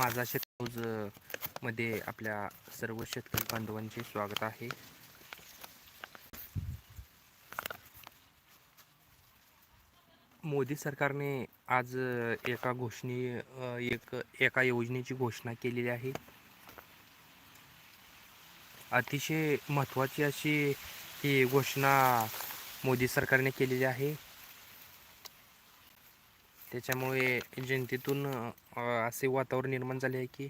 माझा शेतकरी मध्ये आपल्या सर्व शेतकरी बांधवांचे स्वागत आहे. मोदी सरकारने आज एका घोषणे एक एका योजनेची घोषणा केलेली आहे. अतिशय महत्त्वाची अशी ही घोषणा मोदी सरकारने केलेली आहे. त्याच्यामुळे जनतेतून असे वातावरण निर्माण झाले आहे की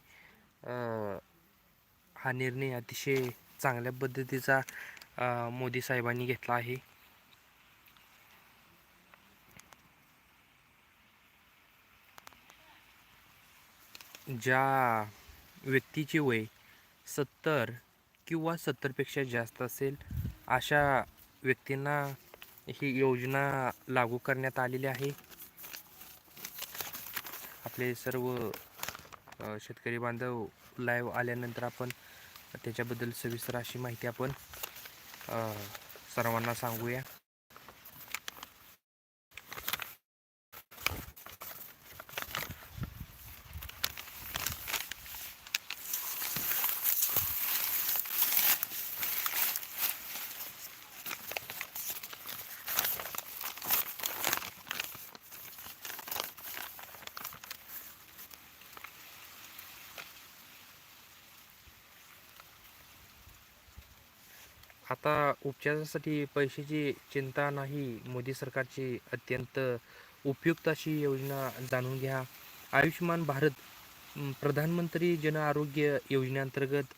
हा निर्णय अतिशय चांगल्या पद्धतीचा मोदी साहेबांनी घेतला आहे. ज्या व्यक्तीचे वय सत्तर किंवा सत्तरपेक्षा जास्त असेल अशा व्यक्तींना ही योजना लागू करण्यात आलेली आहे. आपले सर्व शेतकरी बांधव लाईव्ह आल्यानंतर आपण त्याच्याबद्दल सविस्तर अशी माहिती आपण सर्वांना सांगूया आता उपचारासाठी पैशाची चिंता नाही. मोदी सरकारची अत्यंत उपयुक्त अशी योजना जाणून घ्या. आयुष्यमान भारत प्रधानमंत्री जन आरोग्य योजनेअंतर्गत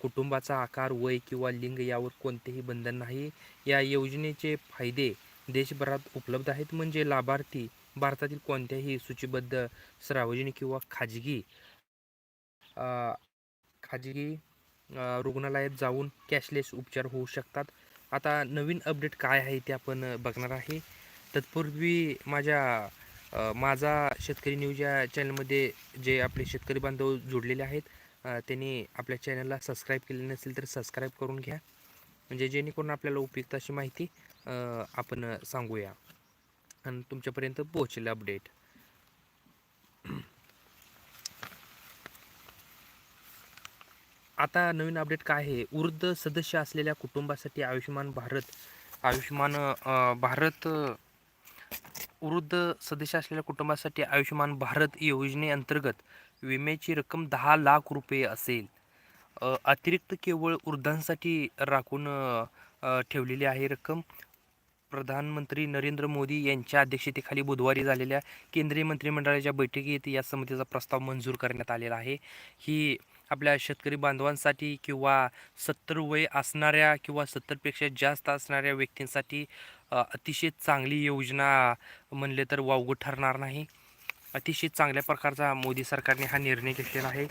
कुटुंबाचा आकार वय किंवा लिंग यावर कोणतेही बंधन नाही. या योजनेचे फायदे देशभरात उपलब्ध आहेत. म्हणजे लाभार्थी भारतातील कोणत्याही सूचीबद्ध सार्वजनिक किंवा खाजगी खाजगी रुग्णालयात जाऊन कॅशलेस उपचार होऊ शकतात. आता नवीन अपडेट काय आहे ते आपण बघणार आहे. तत्पूर्वी माझ्या माझा शेतकरी न्यूज या चॅनलमध्ये जे आपले शेतकरी बांधव जोडलेले आहेत त्यांनी आपल्या चॅनलला सबस्क्राईब केले नसेल तर सबस्क्राईब करून घ्या. म्हणजे जेणेकरून आपल्याला उपयुक्त अशी माहिती आपण सांगूया. आणि तुमच्यापर्यंत पोहोचेल अपडेट. आता नवीन अपडेट काय आहे? वृद्ध सदस्य असलेल्या कुटुंबासाठी आयुष्यमान भारत आयुष्यमान भारत वृद्ध सदस्य असलेल्या कुटुंबासाठी आयुष्यमान भारत योजनेअंतर्गत विम्याची रक्कम दहा लाख रुपये असेल. अतिरिक्त केवळ वृद्धांसाठी राखून ठेवलेली आहे रक्कम. प्रधानमंत्री नरेंद्र मोदी यांच्या अध्यक्षतेखाली बुधवारी झालेल्या केंद्रीय मंत्रिमंडळाच्या बैठकीत या समितीचा प्रस्ताव मंजूर करण्यात आलेला आहे. ही आपल्या शेतकरी बांधवांसाठी किंवा सत्तर वय असणाऱ्या किंवा सत्तरपेक्षा जास्त असणाऱ्या व्यक्तींसाठी अतिशय चांगली योजना म्हणले तर वावगं ठरणार नाही. अतिशय चांगल्या प्रकारचा मोदी सरकारने हा निर्णय घेतलेला आहे.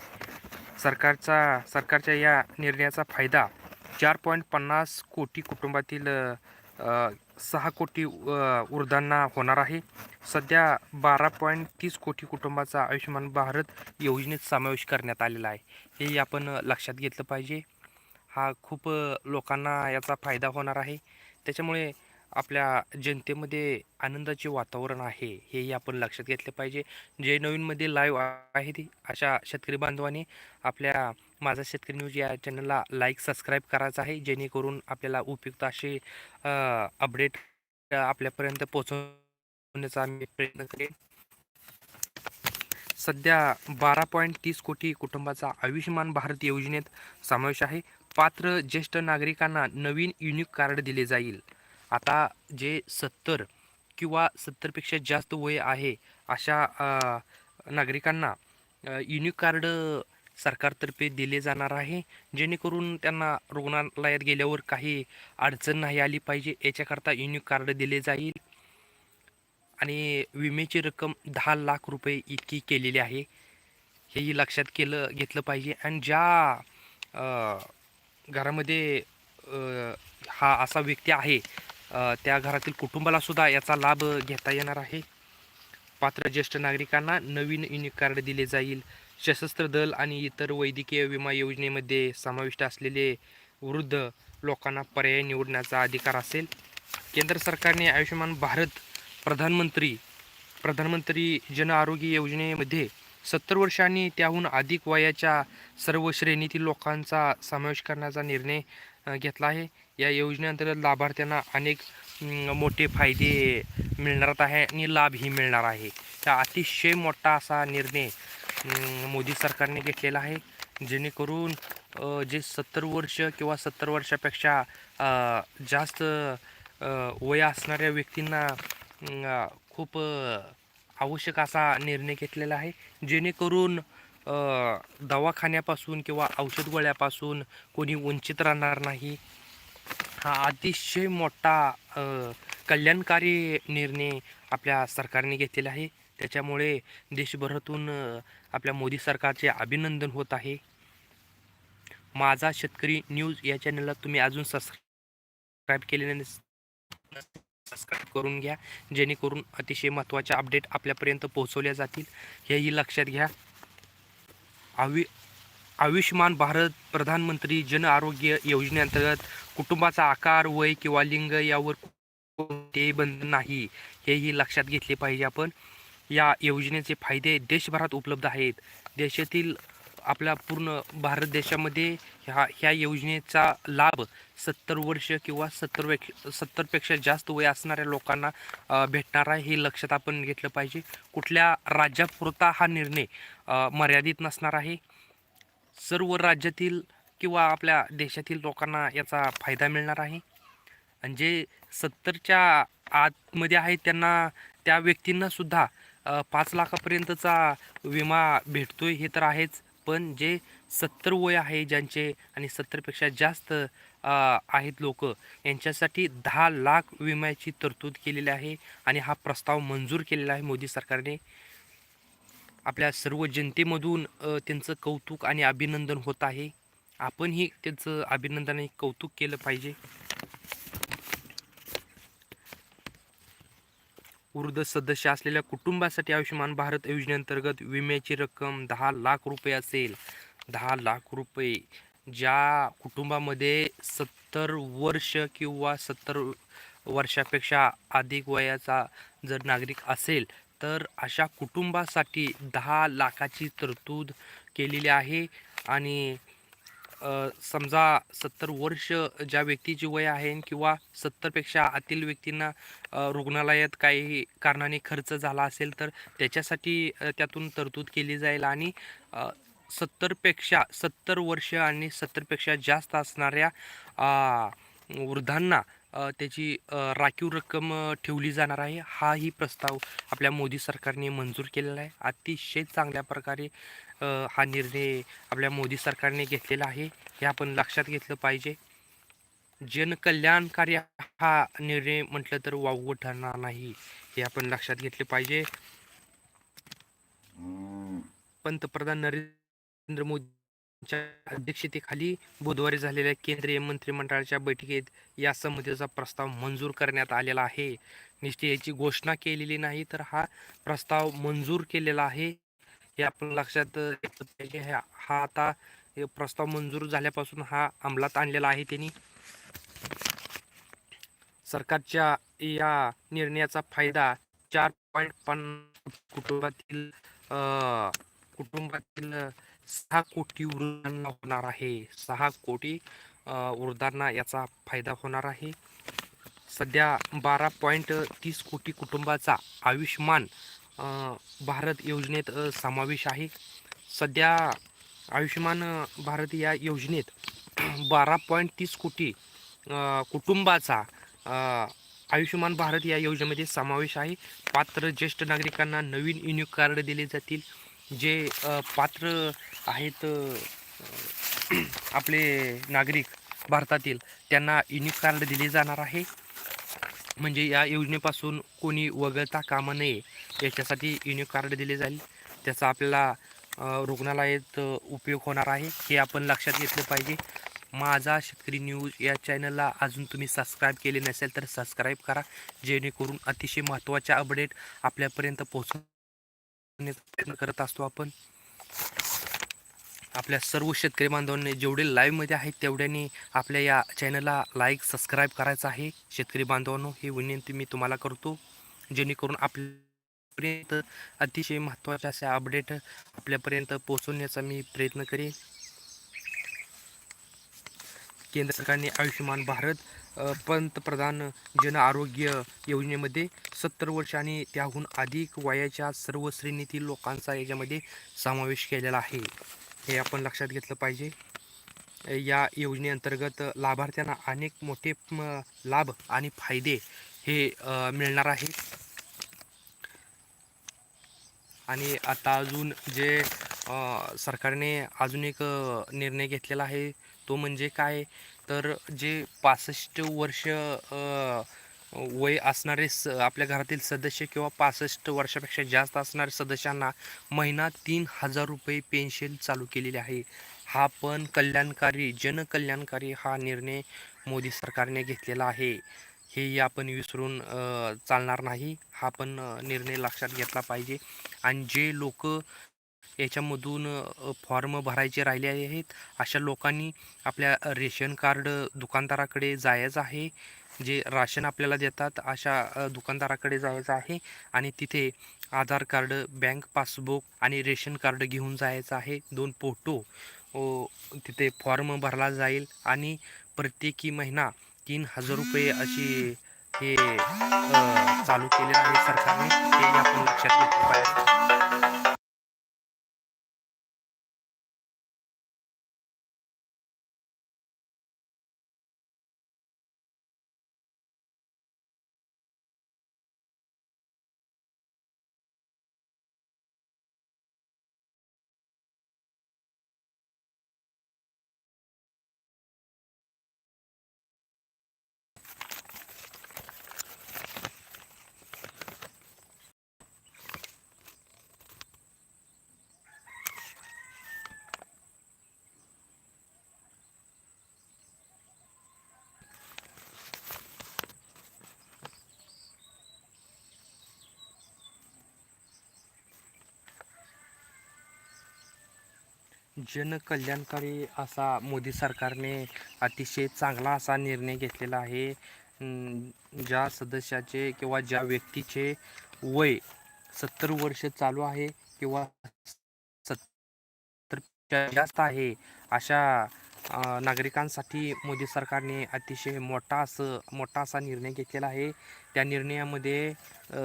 सरकारचा सरकारच्या या निर्णयाचा फायदा चार पॉईंट पन्नास कोटी कुटुंबातील सहा कोटी वृद्धांना होणार आहे. सध्या बारा पॉईंट तीस कोटी कुटुंबाचा आयुष्यमान भारत योजनेत समावेश करण्यात आलेला आहे. हे आपण लक्षात घेतलं पाहिजे. हा खूप लोकांना याचा फायदा होणार आहे. त्याच्यामुळे आपल्या जनतेमध्ये आनंदाचे वातावरण आहे हेही आपण लक्षात घेतले पाहिजे. जे नवीनमध्ये लाईव्ह आहे ती अशा शेतकरी बांधवांनी आपल्या माझा शेतकरी न्यूज या चॅनलला लाईक सबस्क्राईब करायचं आहे. जेणेकरून आपल्याला उपयुक्त असे अपडेट आपल्यापर्यंत पोहोचवण्याचा मी प्रयत्न करेन. सध्या बारा पॉईंट तीस कोटी कुटुंबाचा आयुष्यमान भारत योजनेत समावेश आहे. पात्र ज्येष्ठ नागरिकांना नवीन युनिक कार्ड दिले जाईल. आता जे सत्तर किंवा सत्तरपेक्षा जास्त वय आहे अशा नागरिकांना युनिक कार्ड सरकारतर्फे दिले जाणार आहे जेणेकरून त्यांना रुग्णालयात गेल्यावर काही अडचण नाही आली पाहिजे याच्याकरता युनिक कार्ड दिले जाईल. आणि विम्याची रक्कम दहा लाख रुपये इतकी केलेली आहे हेही लक्षात केलं घेतलं पाहिजे. आणि ज्या घरामध्ये हा असा व्यक्ती आहे त्या घरातील कुटुंबाला सुद्धा याचा लाभ घेता येणार आहे. पात्र ज्येष्ठ नागरिकांना नवीन युनिक कार्ड दिले जाईल. सशस्त्र दल आणि इतर वैद्यकीय विमा योजनेमध्ये समाविष्ट असलेले वृद्ध लोकांना पर्याय निवडण्याचा अधिकार असेल. केंद्र सरकारने आयुष्यमान भारत प्रधानमंत्री प्रधानमंत्री जन आरोग्य योजनेमध्ये सत्तर वर्ष आणि त्याहून अधिक वयाच्या सर्व श्रेणीतील लोकांचा समावेश करण्याचा निर्णय घेतला आहे. या योजनेअंतर्गत लाभार्थ्यांना अनेक मोठे फायदे मिळणार आहे आणि लाभही मिळणार आहे. हा अतिशय मोठा असा निर्णय मोदी सरकारने घेतलेला आहे. जेणेकरून जे सत्तर वर्ष किंवा सत्तर वर्षापेक्षा जास्त वय असणाऱ्या व्यक्तींना खूप आवश्यक असा निर्णय घेतलेला आहे. जेणेकरून दवाखान्यापासून किंवा औषध गोळ्यापासून कोणी वंचित राहणार नाही. हा अतिशय मोठा कल्याणकारी निर्णय आपल्या सरकारने घेतलेला आहे. त्याच्यामुळे देशभरातून आपल्या मोदी सरकारचे अभिनंदन होत आहे. माझा शेतकरी न्यूज या चॅनलला तुम्ही अजून सबस्क्राईब केले नस- सबस्क्राईब करून घ्या. जेणेकरून अतिशय महत्त्वाचे अपडेट आपल्यापर्यंत पोहोचवल्या जातील. हेही लक्षात घ्या. आयु आयुष्यमान भारत प्रधानमंत्री जन आरोग्य योजनेअंतर्गत कुटुंबाचा आकार वय किंवा लिंग यावर कोणतेही बंधन नाही हेही लक्षात घेतले पाहिजे. आपण या योजनेचे फायदे देशभरात उपलब्ध आहेत. देशातील आपल्या पूर्ण भारत देशामध्ये ह्या ह्या योजनेचा लाभ सत्तर वर्ष किंवा सत्तर वेक्ष सत्तरपेक्षा जास्त वय असणाऱ्या लोकांना भेटणार आहे हे लक्षात आपण घेतलं पाहिजे. कुठल्या राज्यापुरता हा निर्णय मर्यादित नसणार आहे. सर्व राज्यातील किंवा आपल्या देशातील लोकांना याचा फायदा मिळणार आहे. आणि जे सत्तरच्या आतमध्ये आहेत त्यांना त्या व्यक्तींनासुद्धा पाच लाखापर्यंतचा विमा भेटतो आहे हे तर आहेच. पण जे सत्तर वय आहे ज्यांचे आणि सत्तरपेक्षा जास्त आहेत लोक यांच्यासाठी दहा लाख विम्याची तरतूद केलेली आहे. आणि हा प्रस्ताव मंजूर केलेला आहे मोदी सरकारने. आपल्या सर्व जनतेमधून त्यांचं कौतुक आणि अभिनंदन होत आहे. आपणही त्यांचं अभिनंदन आणि कौतुक केलं पाहिजे. वृद्ध सदस्य असलेल्या कुटुंबासाठी आयुष्यमान भारत योजनेअंतर्गत विम्याची रक्कम दहा लाख रुपये असेल. दहा लाख रुपये ज्या कुटुंबामध्ये सत्तर वर्ष किंवा सत्तर वर्षापेक्षा अधिक वयाचा जर नागरिक असेल तर अशा कुटुंबासाठी दहा लाखाची तरतूद केलेली आहे. आणि समजा सत्तर वर्ष ज्या व्यक्तीची वय आहे किंवा सत्तरपेक्षा आतील व्यक्तींना रुग्णालयात काही कारणाने खर्च झाला असेल तर त्याच्यासाठी त्यातून तरतूद केली जाईल. आणि सत्तरपेक्षा सत्तर वर्ष आणि सत्तरपेक्षा जास्त असणाऱ्या वृद्धांना त्याची राखीव रक्कम ठेवली जाणार आहे. हाही प्रस्ताव आपल्या मोदी सरकारने मंजूर केलेला आहे. अतिशय चांगल्या प्रकारे हा निर्णय आपल्या मोदी सरकारने घेतलेला आहे. हे आपण लक्षात घेतलं पाहिजे. जनकल्याणकारी हा निर्णय म्हटलं तर वावगं ठरणार नाही हे आपण लक्षात घेतले पाहिजे. पंतप्रधान नरेंद्र मोदींच्या अध्यक्षतेखाली बुधवारी झालेल्या केंद्रीय मंत्रिमंडळाच्या बैठकीत या समितीचा प्रस्ताव मंजूर करण्यात आलेला आहे. निश्चित याची घोषणा केलेली नाही तर हा प्रस्ताव मंजूर केलेला आहे. हे आपण लक्षात पाहिजे हा आता प्रस्ताव मंजूर झाल्यापासून हा अंमलात आणलेला आहे त्यांनी. सरकारच्या या निर्णयाचा फायदा चार पॉईंट पन्नास कुटुंबातील कुटुंबातील सहा कोटी वृद्धांना होणार आहे. सहा कोटी वृद्धांना याचा फायदा होणार आहे. सध्या बारा पॉईंट तीस कोटी कुटुंबाचा आयुष्यमान भारत योजनेत समावेश आहे. सध्या आयुष्यमान भारत या योजनेत बारा पॉईंट तीस कोटी कुटुंबाचा आयुष्यमान भारत या योजनेमध्ये समावेश आहे. पात्र ज्येष्ठ नागरिकांना नवीन युनिक कार्ड दिले जातील. जे पात्र आहेत आपले नागरिक भारतातील त्यांना युनिक कार्ड दिले जाणार आहे. म्हणजे या योजनेपासून कोणी वगळता कामा नये याच्यासाठी युनिक कार्ड दिले जाईल. त्याचा आपल्याला रुग्णालयात उपयोग होणार आहे हे आपण लक्षात घेतलं पाहिजे. माझा शेतकरी न्यूज या चॅनलला अजून तुम्ही सबस्क्राईब केले नसेल तर सबस्क्राईब करा जेणेकरून अतिशय महत्त्वाच्या अपडेट आपल्यापर्यंत पोहोचवण्याचा प्रयत्न करत असतो आपण. आपल्या सर्व शेतकरी बांधवांनी जेवढे लाईव्हमध्ये आहेत तेवढ्याने आपल्या या चॅनलला लाईक सबस्क्राईब करायचं आहे. शेतकरी बांधवांनो ही विनंती मी तुम्हाला करतो. जेणेकरून आपल्यापर्यंत अतिशय महत्त्वाचे असे अपडेट आपल्यापर्यंत पोहोचवण्याचा मी प्रयत्न करेन. केंद्र सरकारने आयुष्यमान भारत पंतप्रधान जन आरोग्य योजनेमध्ये सत्तर वर्ष आणि त्याहून अधिक वयाच्या सर्व श्रेणीतील लोकांचा याच्यामध्ये समावेश केलेला आहे. हे आपण लक्षात घेतलं पाहिजे. या योजनेअंतर्गत लाभार्थ्यांना अनेक मोठे लाभ आणि फायदे हे मिळणार आहेत आणि आता अजून जे सरकारने अजून एक निर्णय घेतलेला आहे तो म्हणजे काय? तर जे पासष्ट वर्ष वय असणारे स आपल्या घरातील सदस्य किंवा पासष्ट वर्षापेक्षा जास्त असणाऱ्या सदस्यांना महिना तीन हजार रुपये पेन्शन चालू केलेली आहे. हा पण कल्याणकारी जनकल्याणकारी हा निर्णय मोदी सरकारने घेतलेला आहे. हे आपण विसरून चालणार नाही. हा पण निर्णय लक्षात घेतला पाहिजे. आणि जे लोक याच्यामधून फॉर्म भरायचे राहिले आहेत. अशा लोकांनी आपल्या रेशन कार्ड दुकानदाराकडे जायचं आहे. जे राशन आपल्याला देतात अशा दुकानदाराकडे जायचं आहे. आणि तिथे आधार कार्ड बँक पासबुक आणि रेशन कार्ड घेऊन जायचं आहे. दोन फोटो तिथे फॉर्म भरला जाईल. आणि प्रत्येकी महिना तीन हजार रुपये अशी हे चालू केलेलं आहे सरकारने. हे आपण लक्षात घेतलं पाहिजे. जनकल्याणकारी असा मोदी सरकारने अतिशय चांगला असा निर्णय घेतलेला आहे. ज्या सदस्याचे किंवा ज्या व्यक्तीचे वय सत्तर वर्ष चालू आहे किंवा सत्तर जास्त आहे अशा नागरिकांसाठी मोदी सरकारने अतिशय मोठा असं मोठा असा निर्णय घेतलेला आहे. त्या निर्णयामध्ये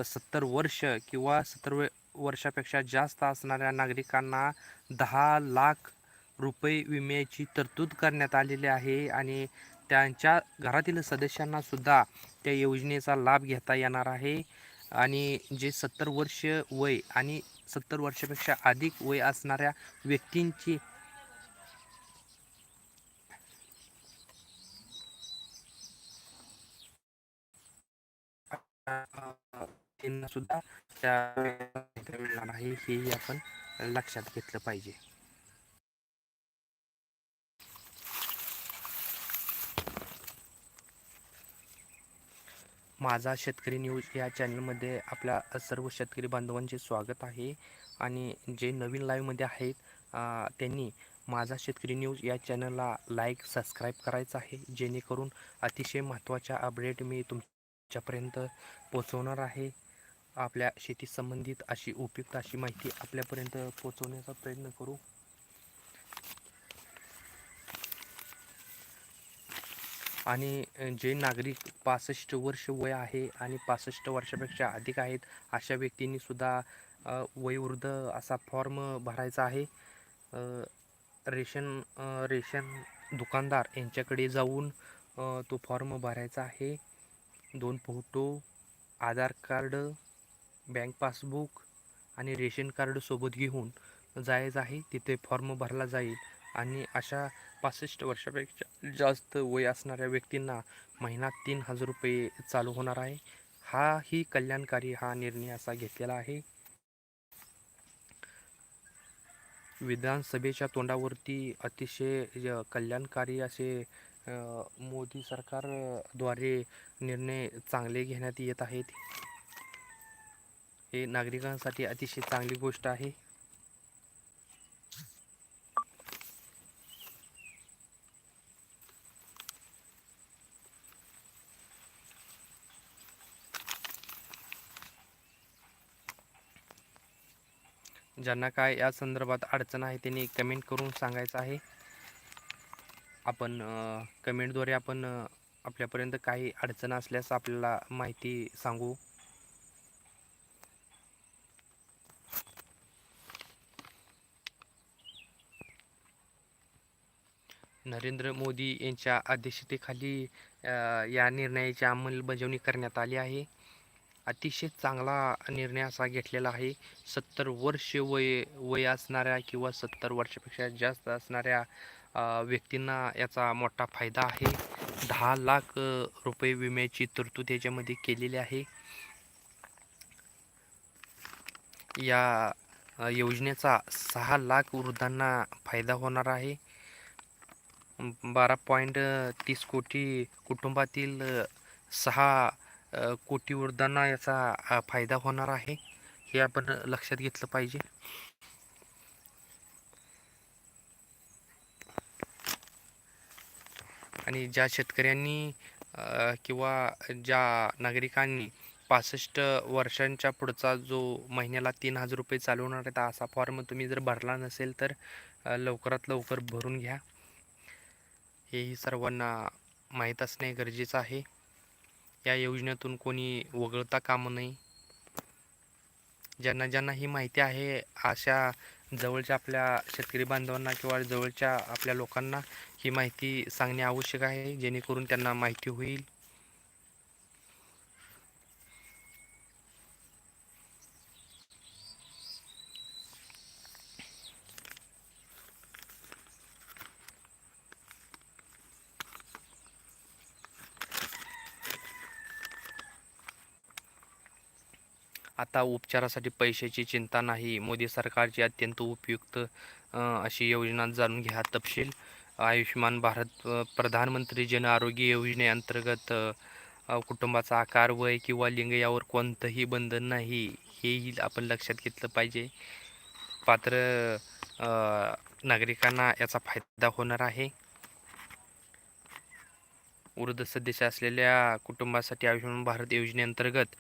सत्तर वर्ष किंवा सत्तर वर्षापेक्षा जास्त असणाऱ्या नागरिकांना दहा लाख रुपये विम्याची तरतूद करण्यात आलेली आहे आणि त्यांच्या घरातील सदस्यांना सुद्धा त्या योजनेचा लाभ घेता येणार आहे. आणि जे सत्तर वर्ष वय आणि सत्तर वर्षापेक्षा अधिक वय असणाऱ्या व्यक्तींची त्यांना सुद्धा त्या मिळणार आहे हेही आपण लक्षात घेतलं पाहिजे. माझा शेतकरी न्यूज या चॅनलमध्ये आपल्या सर्व शेतकरी बांधवांचे स्वागत आहे आणि जे नवीन लाईव्हमध्ये आहेत त्यांनी माझा शेतकरी न्यूज या चॅनलला लाईक सबस्क्राईब करायचं आहे जेणेकरून अतिशय महत्त्वाच्या अपडेट मी तुमच्यापर्यंत पोचवणार आहे. आपल्या शेती संबंधित अशी उपयुक्त अशी माहिती आपल्यापर्यंत पोचवण्याचा प्रयत्न करू. आणि जे नागरिक पासष्ट वर्ष वय आहे आणि पासष्ट वर्षापेक्षा अधिक आहेत अशा व्यक्तींनी सुद्धा वयोवृद्ध असा फॉर्म भरायचा आहे. रेशन रेशन दुकानदार यांच्याकडे जाऊन तो फॉर्म भरायचा आहे. दोन photo Aadhaar card bank passbook आणि रेशन कार्ड सोबत घेऊन जायचं आहे. तिथे फॉर्म भरला जाईल आणि अशा पासष्ट वर्षापेक्षा जास्त वय असणाऱ्या व्यक्तींना महिना तीन हजार रुपये चालू होणार आहे. हा ही कल्याणकारी हा निर्णय असा घेतलेला आहे. विधानसभेच्या तोंडावरती अतिशय कल्याणकारी असे मोदी सरकारद्वारे निर्णय चांगले घेण्यात येत आहेत. हे नागरिकांसाठी अतिशय चांगली गोष्ट आहे. ज्यांना काय या संदर्भात अडचण आहे त्यांनी कमेंट करून सांगायचं आहे. आपण कमेंटद्वारे आपण आपल्यापर्यंत काही अडचण असल्यास आपल्याला माहिती सांगू. नरेंद्र मोदी यांच्या अध्यक्षतेखाली या निर्णयाची अंमलबजावणी करण्यात आली आहे. अतिशय चांगला निर्णय असा घेतलेला आहे. सत्तर वर्ष वय वय असणाऱ्या किंवा सत्तर वर्षापेक्षा जास्त असणाऱ्या व्यक्तींना याचा मोठा फायदा आहे. दहा लाख रुपये विम्याची तरतूद याच्यामध्ये केलेली आहे. या योजनेचा सहा लाख वृद्धांना फायदा होणार आहे. बारा पॉईंट तीस कोटी कुटुंबातील सहा कोटी वृद्धांना याचा फायदा होणार आहे हे आपण लक्षात घेतलं पाहिजे. आणि ज्या शेतकऱ्यांनी किंवा ज्या नागरिकांनी पासष्ट वर्षांच्या पुढचा जो महिन्याला तीन हजार रुपये चालवणार आहे असा फॉर्म तुम्ही जर भरला नसेल तर लवकरात लवकर भरून घ्या. हेही सर्वांना माहीत असणे गरजेचं आहे. या योजनेतून कोणी वगळता कामं नाही. ज्यांना ज्यांना ही माहिती आहे अशा जवळच्या आपल्या शेतकरी बांधवांना किंवा जवळच्या आपल्या लोकांना ही माहिती सांगणे आवश्यक आहे जेणेकरून त्यांना माहिती होईल. आता उपचारासाठी पैशाची चिंता नाही. मोदी सरकारची अत्यंत उपयुक्त अशी योजना जाणून घ्या. तपशील आयुष्यमान भारत प्रधानमंत्री जन आरोग्य योजनेअंतर्गत कुटुंबाचा आकार वय किंवा लिंग यावर कोणतंही बंधन नाही हेही आपण लक्षात घेतलं पाहिजे. पात्र नागरिकांना याचा फायदा होणार आहे. वृद्ध सदस्य असलेल्या कुटुंबासाठी आयुष्यमान भारत योजनेअंतर्गत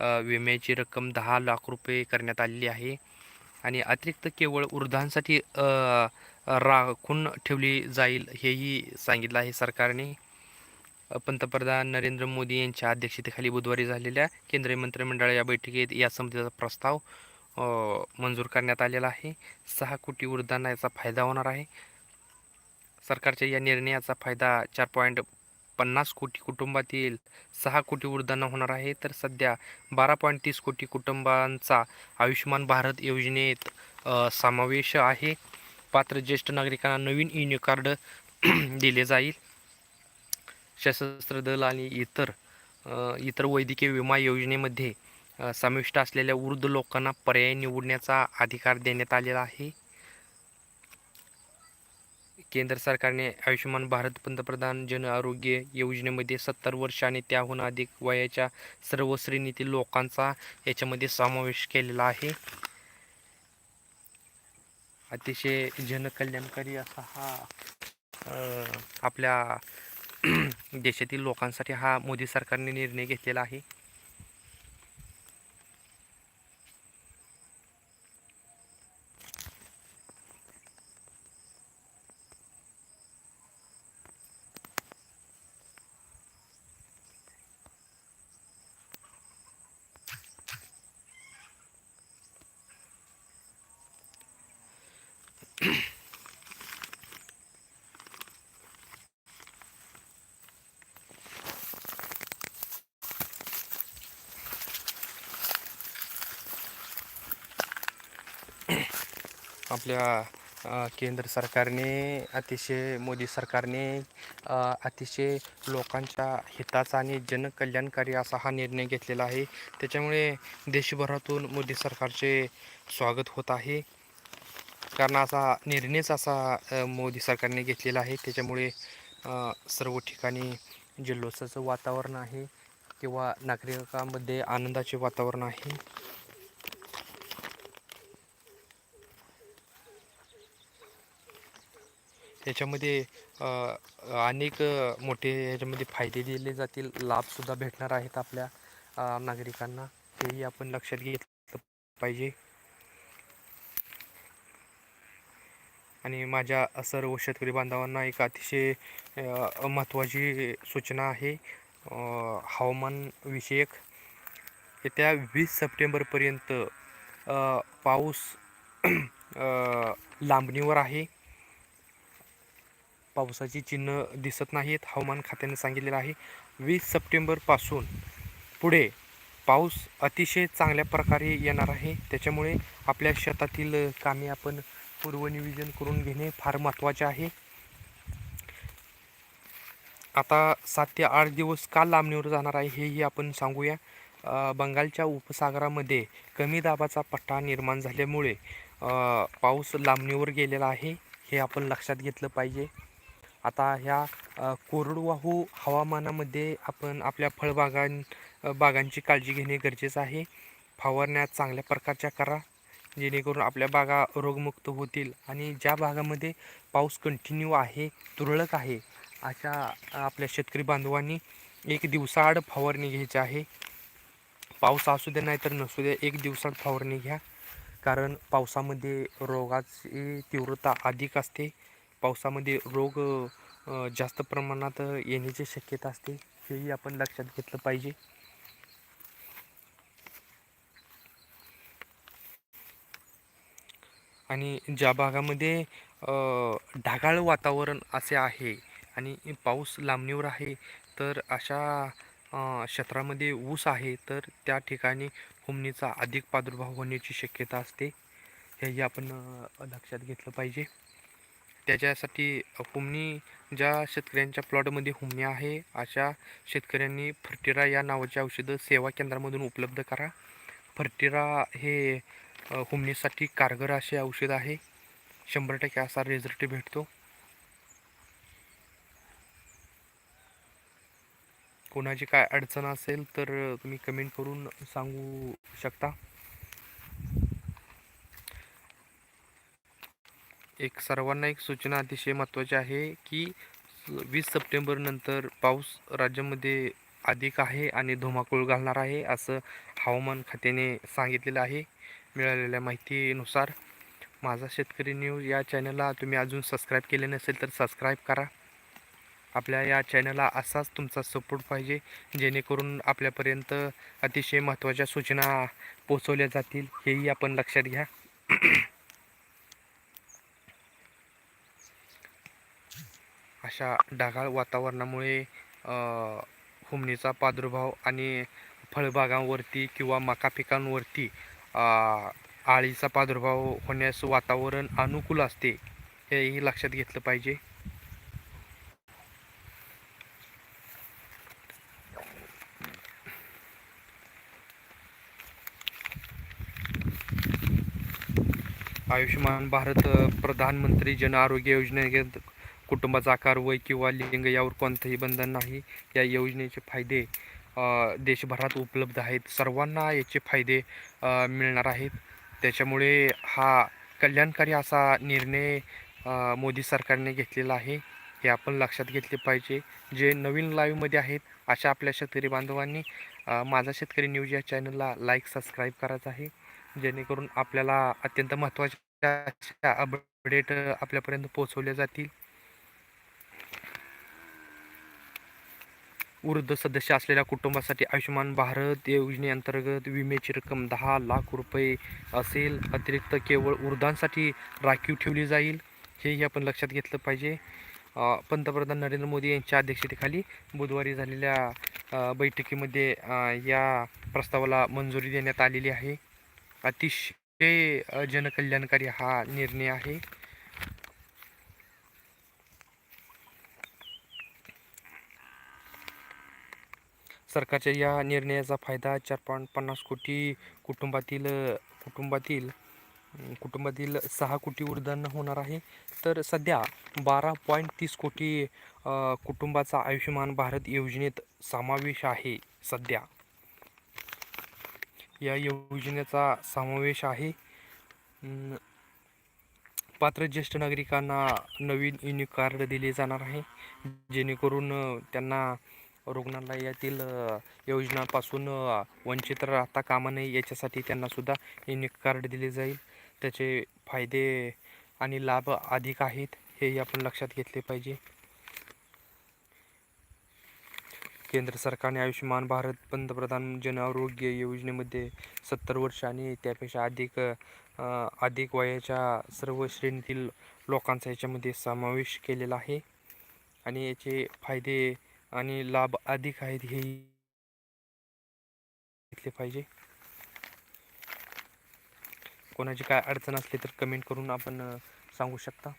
विम्याची रक्कम दहा लाख रुपये करण्यात आलेली आहे. आणि अतिरिक्त केवळ वृद्धांसाठी राखून ठेवली जाईल हेही सांगितलं आहे सरकारने. पंतप्रधान नरेंद्र मोदी यांच्या अध्यक्षतेखाली बुधवारी झालेल्या केंद्रीय मंत्रिमंडळ या बैठकीत या समितीचा प्रस्ताव मंजूर करण्यात आलेला आहे. सहा कोटी वृद्धांना याचा फायदा होणार आहे. सरकारच्या या निर्णयाचा फायदा चार पॉईंट पन्नास कोटी कुटुंबातील सहा कोटी वृद्धांना होणार आहे. तर सध्या बारा पॉईंट तीस कोटी कुटुंबांचा आयुष्यमान भारत योजनेत समावेश आहे. पात्र ज्येष्ठ नागरिकांना नवीन युनि कार्ड दिले जाईल. सशस्त्र दल आणि इतर इतर वैद्यकीय विमा योजनेमध्ये समाविष्ट असलेल्या वृद्ध लोकांना पर्याय निवडण्याचा अधिकार देण्यात आलेला आहे. केंद्र सरकारने आयुष्यमान भारत पंतप्रधान जन आरोग्य योजनेमध्ये सत्तर वर्ष आणि त्याहून अधिक वयाच्या सर्व श्रेणीतील लोकांचा याच्यामध्ये समावेश केलेला आहे. अतिशय जनकल्याणकारी असा हा आपल्या देशातील लोकांसाठी हा मोदी सरकारने निर्णय घेतलेला आहे. आपल्या केंद्र सरकारने अतिशय मोदी सरकारने अतिशय लोकांच्या हिताचा आणि जनकल्याणकारी असा हा निर्णय घेतलेला आहे. त्याच्यामुळे देशभरातून मोदी सरकारचे स्वागत होत आहे. कारण असा निर्णयच असा मोदी सरकारने घेतलेला आहे. त्याच्यामुळे सर्व ठिकाणी जल्लोषाचं वातावरण आहे किंवा नागरिकांमध्ये आनंदाचे वातावरण आहे. याच्यामध्ये अनेक मोठे याच्यामध्ये फायदे दिले जातील. लाभसुद्धा भेटणार आहेत आपल्या नागरिकांना. तेही आपण लक्षात घेतलं पाहिजे. आणि माझ्या सर्व शेतकरी बांधवांना एक अतिशय महत्त्वाची सूचना आहे हवामान विषयक. येत्या वीस सप्टेंबरपर्यंत पाऊस लांबणीवर आहे. पावसाची चिन्ह दिसत नाहीत हवामान खात्याने सांगितलेलं आहे. वीस सप्टेंबरपासून पुढे पाऊस अतिशय चांगल्या प्रकारे येणार आहे. त्याच्यामुळे आपल्या शेतातील कामे आपण पूर्वनियोजन करून घेणे फार महत्त्वाचे आहे. आता सात ते आठ दिवस का लांबणीवर जाणार आहे हेही आपण सांगूया. बंगालच्या उपसागरामध्ये कमी दाबाचा पट्टा निर्माण झाल्यामुळे पाऊस लांबणीवर गेलेला आहे हे आपण लक्षात घेतलं पाहिजे. आता ह्या कोरडवाहू हवामानामध्ये आपण आपल्या फळबागां बागांची काळजी घेणे गरजेचं आहे. फवारण्या चांगल्या प्रकारच्या करा. जेणेकरून आपल्या बागा रोगमुक्त होतील आणि ज्या भागामध्ये पाऊस कंटिन्यू आहे तुरळक आहे अशा आपल्या शेतकरी बांधवांनी एक दिवसाआड फवारणी घ्यायची आहे. पाऊस असू द्या नाही तर नसू द्या एक दिवसाआड फवारणी घ्या. कारण पावसामध्ये रोगाची तीव्रता अधिक असते. पावसामध्ये रोग जास्त प्रमाणात येण्याची शक्यता असते. हेही आपण लक्षात घेतलं पाहिजे. आणि ज्या भागामध्ये ढगाळ वातावरण असे आहे आणि पाऊस लांबणीवर आहे तर अशा क्षेत्रामध्ये ऊस आहे तर त्या ठिकाणी हुमणीचा अधिक प्रादुर्भाव होण्याची शक्यता असते. हेही आपण लक्षात घेतलं पाहिजे. त्याच्यासाठी हुमणी ज्या शेतकऱ्यांच्या प्लॉटमध्ये हुमणी आहे अशा शेतकऱ्यांनी फर्टिरा या नावाचे औषधं सेवा केंद्रामधून उपलब्ध करा. फर्टिरा हे हुमणीसाठी कारगर असे औषध आहे. शंभर टक्के असा रिझल्ट भेटतो. कोणाची काय अडचण असेल तर तुम्ही कमेंट करून सांगू शकता. एक सर्वांना एक सूचना अतिशय महत्त्वाची आहे की वीस सप्टेंबर नंतर पाऊस राज्यामध्ये अधिक आहे आणि धुमाकूळ घालणार आहे असं हवामान खात्याने सांगितलेलं आहे. मिळालेल्या माहितीनुसार माझा शेतकरी न्यूज या चॅनलला तुम्ही अजून सबस्क्राईब केले नसेल तर सबस्क्राईब करा. आपल्या या चॅनलला असाच तुमचा सपोर्ट पाहिजे जेणेकरून आपल्यापर्यंत अतिशय महत्त्वाच्या सूचना पोचवल्या जातील हेही आपण लक्षात घ्या. अशा ढगाळ वातावरणामुळे हुमणीचा प्रादुर्भाव आणि फळबागांवरती किंवा मका पिकांवरती आळीचा प्रादुर्भाव होण्यास वातावरण अनुकूल असते हेही लक्षात घेतलं पाहिजे. आयुष्यमान भारत प्रधानमंत्री जन आरोग्य योजनेत कुटुंबाचा आकार वय किंवा लिंग यावर कोणतंही बंधन नाही या योजनेचे फायदे देशभरात उपलब्ध आहेत. सर्वांना याचे फायदे मिळणार आहेत. त्याच्यामुळे हा कल्याणकारी असा निर्णय मोदी सरकारने घेतलेला आहे. हे आपण लक्षात घेतले पाहिजे. जे नवीन लाईव्हमध्ये आहेत अशा आपल्या शेतकरी बांधवांनी माझा शेतकरी न्यूज या चॅनलला लाईक सबस्क्राईब करायचं आहे. जेणेकरून आपल्याला अत्यंत महत्त्वाच्या अपडेट आपल्यापर्यंत पोहोचवल्या जातील. वृद्ध सदस्य असलेल्या कुटुंबासाठी आयुष्यमान भारत योजनेअंतर्गत विम्याची रक्कम दहा लाख रुपये असेल. अतिरिक्त केवळ वृद्धांसाठी राखीव ठेवली जाईल. हेही आपण लक्षात घेतलं पाहिजे. पंतप्रधान नरेंद्र मोदी यांच्या अध्यक्षतेखाली बुधवारी झालेल्या बैठकीमध्ये या प्रस्तावाला मंजुरी देण्यात आलेली आहे. अतिशय जनकल्याणकारी हा निर्णय आहे. सरकारच्या या निर्णयाचा फायदा चार पॉईंट पन्नास कोटी कुटुंबातील कुटुंबातील कुटुंबातील सहा कोटी वृद्धांना होणार आहे. तर सध्या बारा पॉईंट तीस कोटी कुटुंबाचा आयुष्यमान भारत योजनेत समावेश आहे सध्या. या योजनेचा समावेश आहे. पात्र ज्येष्ठ नागरिकांना नवीन युनिक कार्ड दिले जाणार आहे. जेणेकरून त्यांना रुग्णालयातील योजनापासून वंचित राहता कामा नये याच्यासाठी त्यांनासुद्धा युनिक कार्ड दिले जाईल. त्याचे फायदे आणि लाभ अधिक आहेत हेही आपण लक्षात घेतले पाहिजे. केंद्र सरकारने आयुष्यमान भारत पंतप्रधान जन आरोग्य योजनेमध्ये सत्तर वर्ष आणि त्यापेक्षा अधिक अधिक वयाच्या सर्व श्रेणीतील लोकांचा याच्यामध्ये समावेश केलेला आहे. आणि याचे फायदे आणि लाभ अधिक आहेत हे घेतले पाहिजे. कोणाची काय अडचण असली तर कमेंट करून आपण सांगू शकता.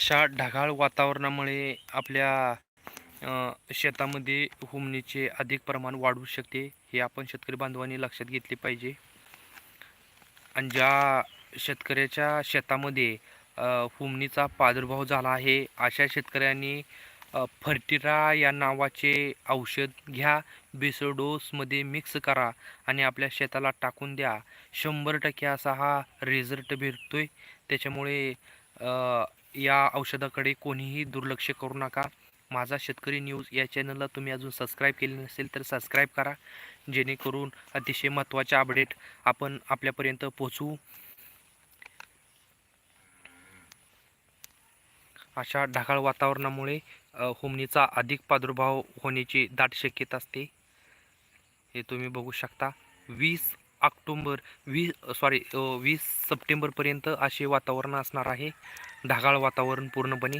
अशा ढगाळ वातावरणामुळे आपल्या शेतामध्ये हुमणीचे अधिक प्रमाण वाढू शकते हे आपण शेतकरी बांधवांनी लक्षात घेतले पाहिजे. आणि ज्या शेतकऱ्याच्या शेतामध्ये हुमणीचा प्रादुर्भाव झाला आहे अशा शेतकऱ्यांनी फर्टिरा या नावाचे औषध घ्या बेसळ डोसमध्ये मिक्स करा आणि आपल्या शेताला टाकून द्या. शंभर टक्के असा हा रिझल्ट आहे त्याच्यामुळे या औषधाकडे कोणीही दुर्लक्ष करू नका. माझा शेतकरी न्यूज या चॅनलला तुम्ही अजून सबस्क्राईब केले नसेल तर सबस्क्राईब करा. जेणेकरून अतिशय महत्त्वाचे अपडेट आपण आपल्यापर्यंत पोहोचवू अशा ढगाळ वातावरणामुळे होमनीचा अधिक प्रादुर्भाव होण्याची दाट शक्यता असते. हे तुम्ही बघू शकता. वीस ऑक्टोंबर वीस सॉरी वीस सप्टेंबरपर्यंत असे वातावरण असणार आहे. ढगाळ वातावरण पूर्णपणे.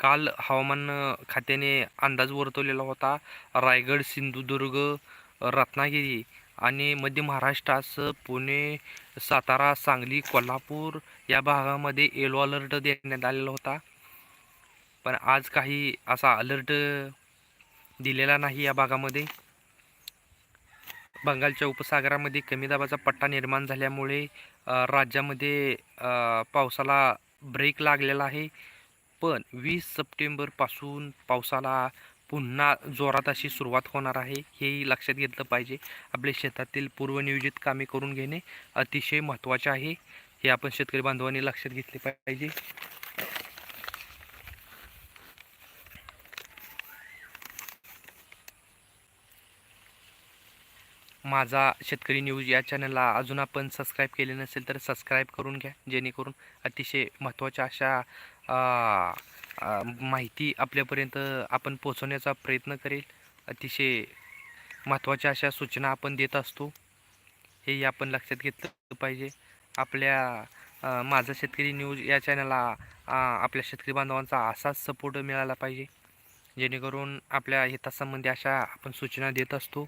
काल हवामान खात्याने अंदाज वर्तवलेला होता रायगड सिंधुदुर्ग रत्नागिरी आणि मध्य महाराष्ट्रास पुणे सातारा सांगली कोल्हापूर या भागामध्ये येलो अलर्ट देण्यात आलेला होता. पण आज काही असा अलर्ट दिलेला नाही या भागामध्ये. बंगालच्या उपसागरामध्ये कमी दाबाचा पट्टा निर्माण झाल्यामुळे राज्यामध्ये पावसाला ब्रेक लागलेला आहे. पण वीस सप्टेंबरपासून पावसाला पुन्हा जोरात अशी सुरुवात होणार आहे हेही लक्षात घेतलं पाहिजे. आपल्या शेतातील पूर्वनियोजित कामे करून घेणे अतिशय महत्त्वाचे आहे हे आपण शेतकरी बांधवांनी लक्षात घेतले पाहिजे. माझा शेतकरी न्यूज या चॅनलला अजून आपण सबस्क्राईब केले नसेल तर सबस्क्राईब करून घ्या. जेणेकरून अतिशय महत्त्वाच्या अशा माहिती आपल्यापर्यंत आपण पोचवण्याचा प्रयत्न करेल. अतिशय महत्त्वाच्या अशा सूचना आपण देत असतो. हेही आपण लक्षात घेतलं पाहिजे. आपल्या माझा शेतकरी न्यूज या चॅनलला आपल्या शेतकरी बांधवांचा असाच सपोर्ट मिळाला पाहिजे. जेणेकरून आपल्या हितासंबंधी अशा आपण सूचना देत असतो.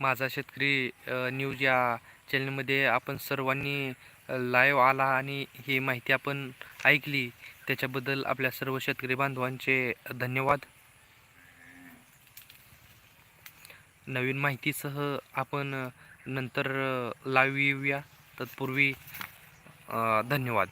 माझा शेतकरी न्यूज या चॅनलमध्ये आपण सर्वांनी लाईव्ह आला आणि ही माहिती आपण ऐकली. त्याच्याबद्दल आपल्या सर्व शेतकरी बांधवांचे धन्यवाद. नवीन माहितीसह आपण नंतर लाईव्ह येऊया. तत्पूर्वी धन्यवाद.